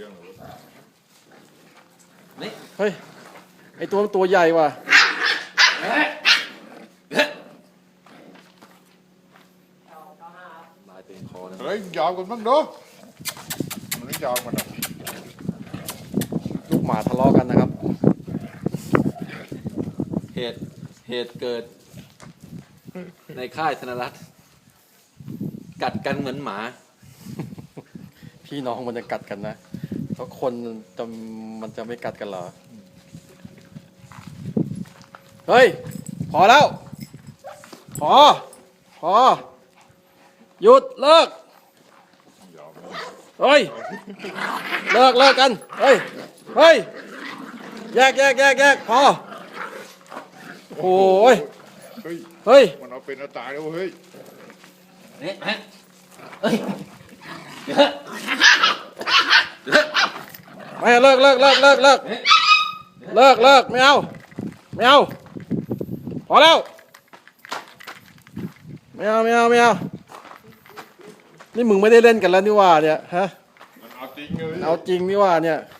รื่องเลยนี่เฮ้ย ไอตัวมันตัวใหญ่ว่ะ ลายเต็มคอนะเฮ้ยยาวกันบ้างเด้อมันไม่ยาวมันอะลูกหมาทะเลาะกันนะครับ เหตุเหตุเกิด ในค่ายธนรัตน์กัดกันเหมือนหมา พี่น้องมันจะกัดกันนะแล้วคนจะมันจะไม่กัดกันเหรอ เฮ้ย พอแล้ว พอ พอ หยุดเลิกยาวเฮ้ย เลิกเลิกกัน เฮ้ย เฮ้ย แยกแยกแยกแยกพอ โอ้ย เฮ้ย เฮ้ย มันเอาเป็นเอาตายแล้วเฮ้ย นี่ฮะเอ้ย ไม่เอาเลิกเลิกเลิกเลิกเลิกเลิกเลิกไม่เอาไม่เอาพอแล้วไม่เอาไม่เอาไม่เอานี่มึงไม่ได้เล่นกันแล้วนี่หว่าเนี่ยฮะมันเอาจริงเลยเอาจริงนี่หว่าเนี่ยเ